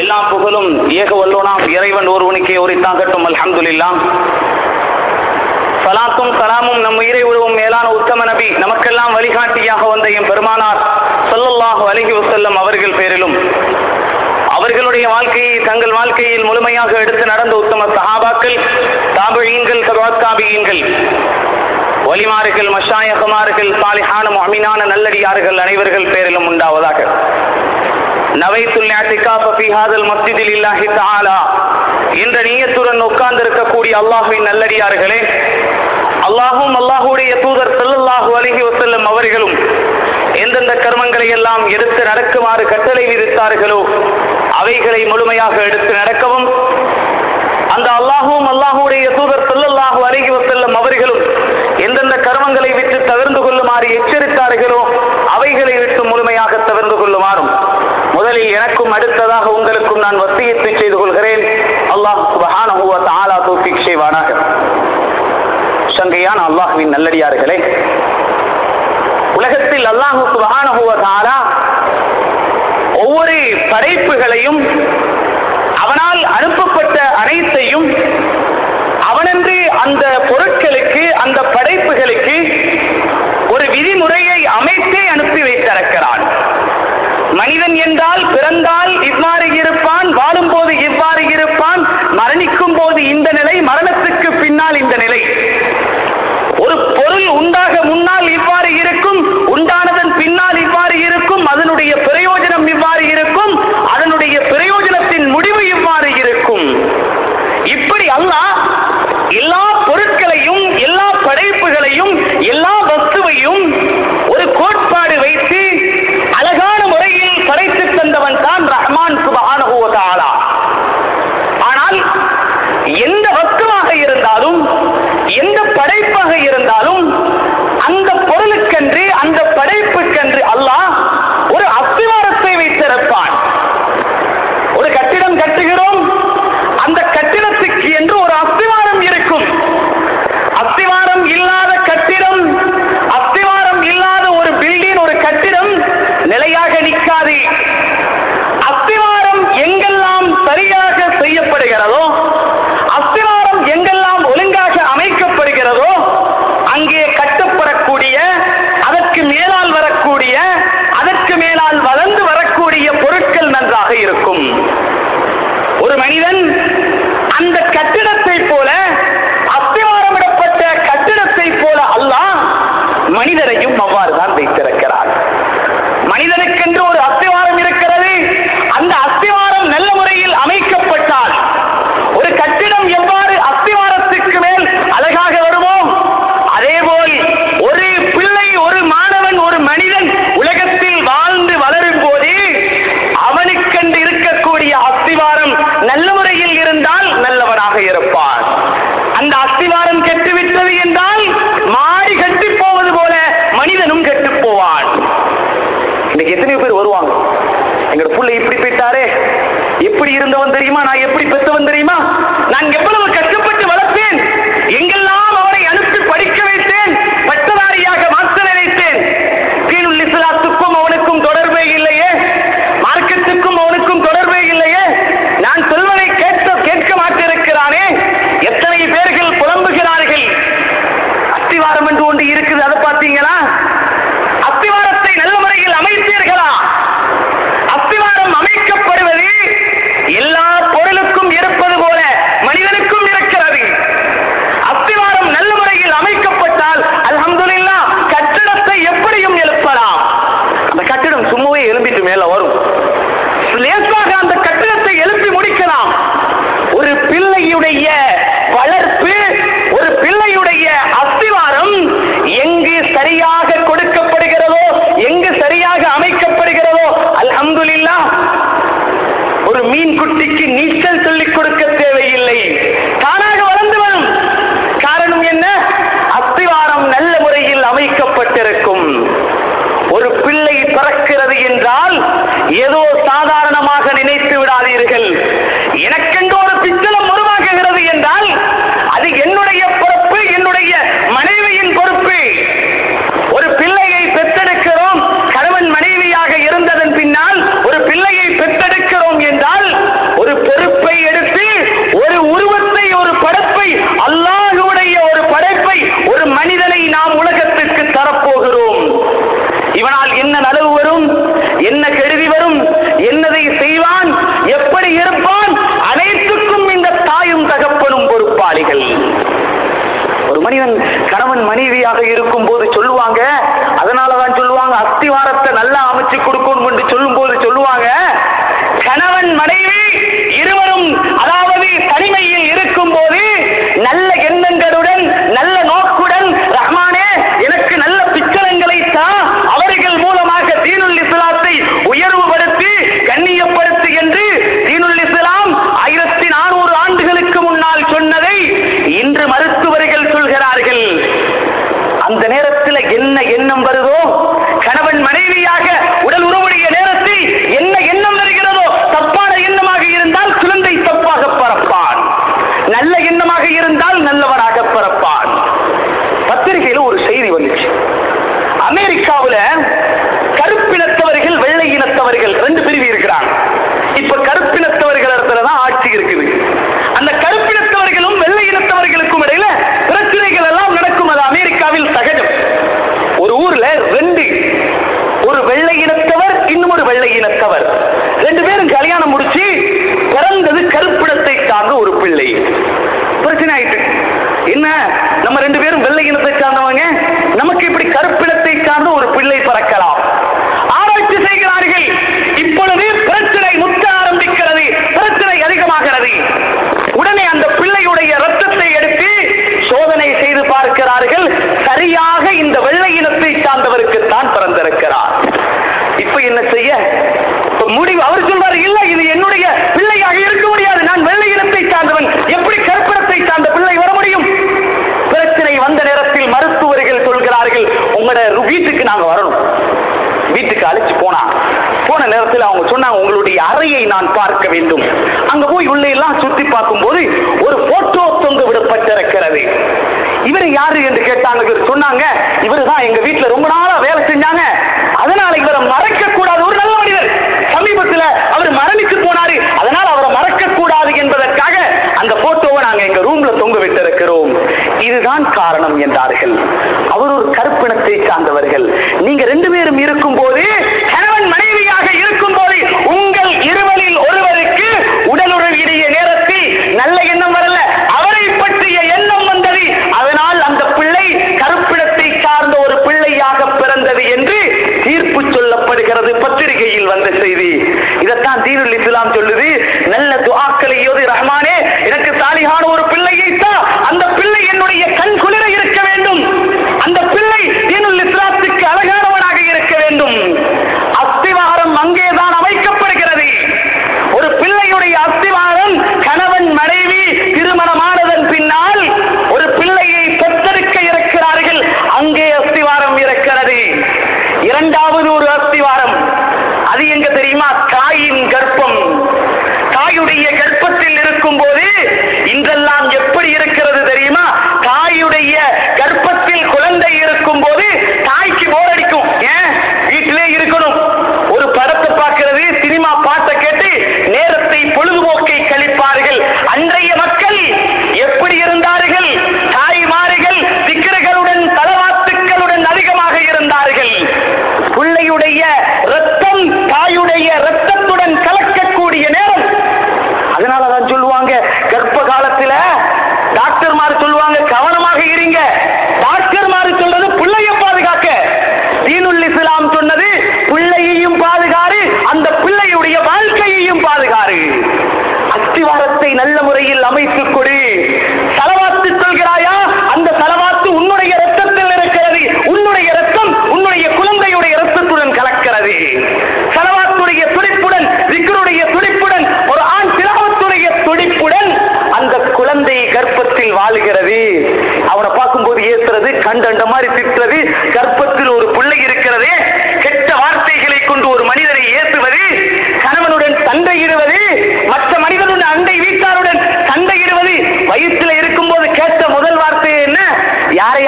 எல்லா புகழும் ஏக வல்லோனாம். இறைவன் ஒருவனுக்கே உரித்தாகட்டும் அல்ஹம்துலில்லாம் சலாத்தும் சலாமும் நம் உயிரை உருவும் மேலான உத்தம நபி நமக்கெல்லாம் வழிகாட்டியாக வந்த என் பெருமானார் சொல்லல்லாஹ் அலிஹி வசல்லம் அவர்கள் பேரிலும். அவர்களுடைய வாழ்க்கையை தங்கள் வாழ்க்கையில் முழுமையாக எடுத்து நடந்த உத்தம சஹாபாக்கள் தாபிழீன்கள் சபாத்தாபியீன்கள் வலிமாறுகள் மஷாயகுமார்கள் பாலிஹான அமினான நல்லடியார்கள் அனைவர்கள் பேரிலும் உண்டாவதாக. நயைத்துல் உட்கார்ந்திருக்கக்கூடிய அல்லாஹ்வின் நல்லடியார்களே அல்லாஹும் அல்லாஹுடைய தூதர் செல்லல்லாஹு அலிஹி வசல்லம் அவர்களும் எந்தெந்த கர்மங்களை எல்லாம் எடுத்து நடக்குமாறு கட்டளை விதித்தார்களோ அவைகளை முழுமையாக எடுத்து நடக்கவும் அந்த அல்லாஹும் அல்லாஹுடைய தூதர் செல்லல்லாஹு அலிஹி வசல்லம் அவர்களும் எந்தெந்த கர்மங்களை விட்டு தகர்ந்து கொள்ளுமாறு எச்சரித்தார்களோ அருமையான அல்லாஹுவின் நல்லடியார்களே. உலகத்தில் அல்லாஹு சுகானுவதாரா ஒவ்வொரு படைப்புகளையும் அவனால் அனுப்பப்பட்ட அனைத்தையும் அவனன்று அந்த பொருட்களுக்கு அந்த படைப்புகளுக்கு Juan, ¿qué pasa? லேசாக அந்த கட்டிடத்தை எழுப்பி முடிக்கலாம். ஒரு பிள்ளையுடைய வளர்ப்பு ஒரு பிள்ளையுடைய அஸ்திவாரம் எங்கு சரியாக கொடுக்கப்படுகிறதோ எங்கு சரியாக அமைக்கப்படுகிறதோ அல்ஹம்துல்லா ஒரு மீன் குட்டிக்கு நீச்சல் சொல்லிக் கொடுக்க தேவையில்லை. தானாக வளர்ந்து வரும். காரணம் என்ன? அஸ்திவாரம் நல்ல முறையில் அமைக்கப்பட்டிருக்கும். ஒரு பிள்ளை பிறக்கிறது என்றால் ஏதோ என்ன? வீட்டுக்கு நாங்க வரணும். வீட்டுக்கு அழைச்சு போனா போன நேரத்தில் அவங்க சொன்னாங்க உங்களுடைய அறையை நான் பார்க்க வேண்டும். அங்க போய் உள்ள எல்லாம் சுத்தி பார்க்கும் போது ஒரு போட்டோ தொங்க விடப்பட்டிருக்கிறது. இவர் யாரு என்று கேட்டாங்க. சொன்னாங்க இவர் தான் எங்க வீட்டுல ரொம்ப நாளா வேலை செஞ்சாங்க. அதனால இவரை மறைக்க கூடாது ஒரு நல்ல மனிதர். சமீபத்தில் அவர் மரணித்து போனாரு. அதனால் அவரை மறக்க கூடாது என்பதற்காக அந்த போட்டோவை நாங்க எங்க ரூம்ல தொங்க விட்டிருக்கிறோம். இதுதான் காரணம். தீனுல் இஸ்லாம் சொல்லுது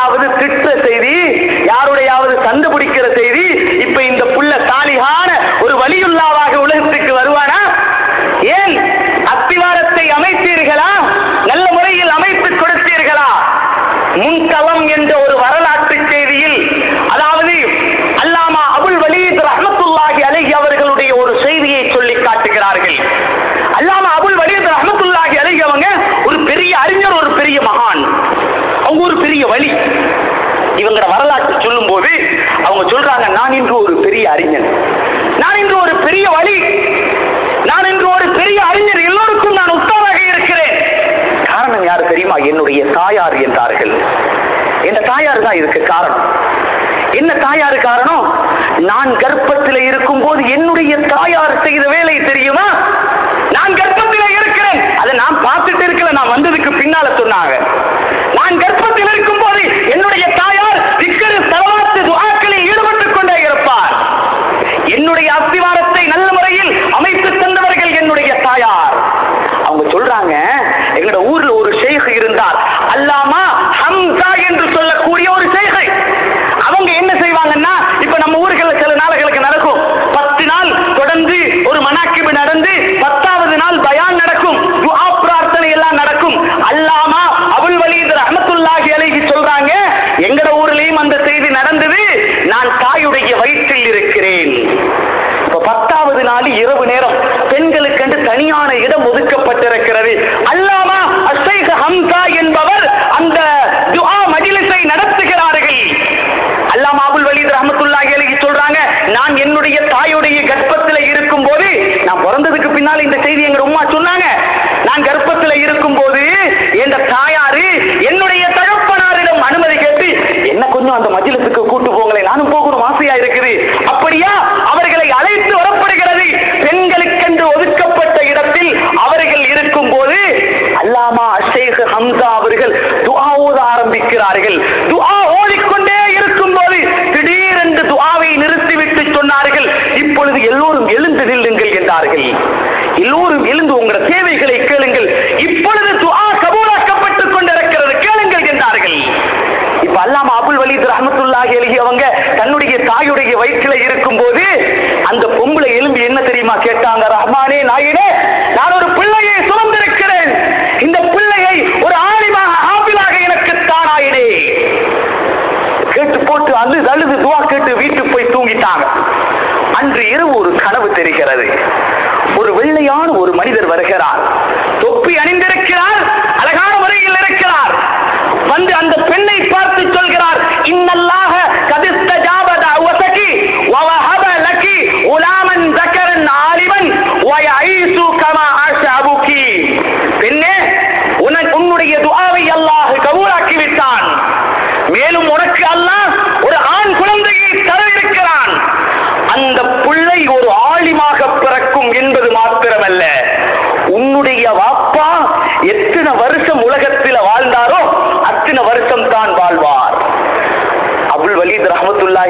யாருடையாவது திட்ட செய்தி யாருடையாவது சண்டை பிடிக்கிற செய்தி அவங்க ஒரு பெரிய வழி. இவங்களோட வரலாற்று சொல்லும் போது அவங்க சொல்றாங்க நான் இன்று ஒரு பெரிய அறிஞன். நான் இன்று ஒரு பெரிய வழி. நான் இன்று ஒரு பெரிய அறிஞர் எல்லோருக்கும் நான் உத்தாராக இருக்கிறேன். காரணம் யார் தெரியுமா? என்னுடைய தாயார் என்றார்கள். என் தாயார் தான் இதுக்கு காரணம். என்ன தாயார் காரணம்? நான் கர்ப்பத்தில் இருக்கும் போது என்னுடைய தாயார் செய்த வேலை தெரியுமா? சொன்னார்கள். எல்லோரும் எழுந்து உங்களோட தேவைகளை கேளுங்கள். இப்பொழுது துஆ கபூலாக்கப்பட்டுக் கொண்டிருக்கிறது. கேளுங்கள் என்றார்கள். இப்ப அல்லாம அபுல் வலித் ரஹமத்துல்லாஹி அலைஹி அவங்க தன்னுடைய தாயுடைய வயிற்றில இருக்கும்போது அந்த பொம்பளை எலும்பி என்ன தெரியுமா கேட்டாங்க? ரஹ்மானே நாயின நான் ஒரு பிள்ளையை சுமந்திருக்கிறேன் இந்த பிள்ளையை ஒரு ஆலிமாக ஆபிலாக எனக்கு தானாயினே கேட்டு போட்டு அழுது அழுது துவா கேட்டு வீட்டுக்கு போய் தூங்கிட்டாங்க அன்று இரவு ஒரு கனவு தெரிகிறது. ஒரு வெள்ளையான ஒரு மனிதர் வருகிறார். தொப்பி அணிந்திருக்கிறார் அழகான முறையில் இருக்கிறார். வந்து அந்த பெண்ணை பார்த்து சொல்கிறார் இன்னல்ல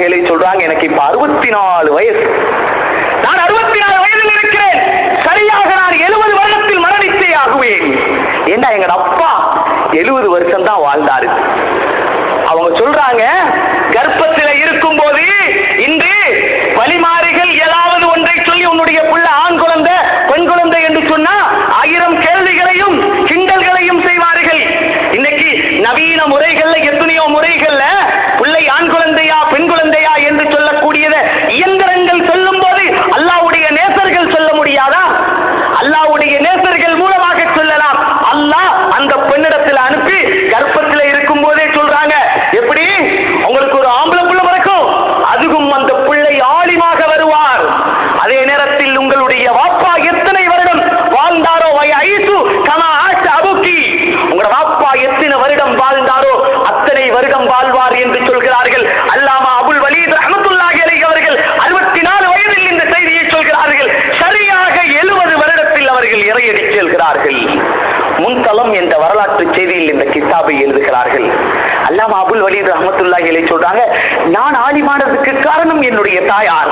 ரஹமத்துல்லாஹி சொல்றாங்க எனக்கு இப்ப அறுபத்தி நாலு வயசு. நான் அறுபத்தி நாலு வயதில் இருக்கிறேன். சரியாக நான் எழுபது வருடத்தில் மரணித்தே ஆகுவேன். ஏண்டா எங்க அப்பா எழுபது வருஷம் தான் வாழ்ந்தாரு. அவங்க சொல்றாங்க தேதியில் இந்த கித்தாபை எழுதுகிறார்கள். அல்லாம அபுல் வலீத் ரஹமத்துல்லா அலைஹி சொல்றாங்க நான் ஆலிமானதுக்கு காரணம் என்னுடைய தாயார்.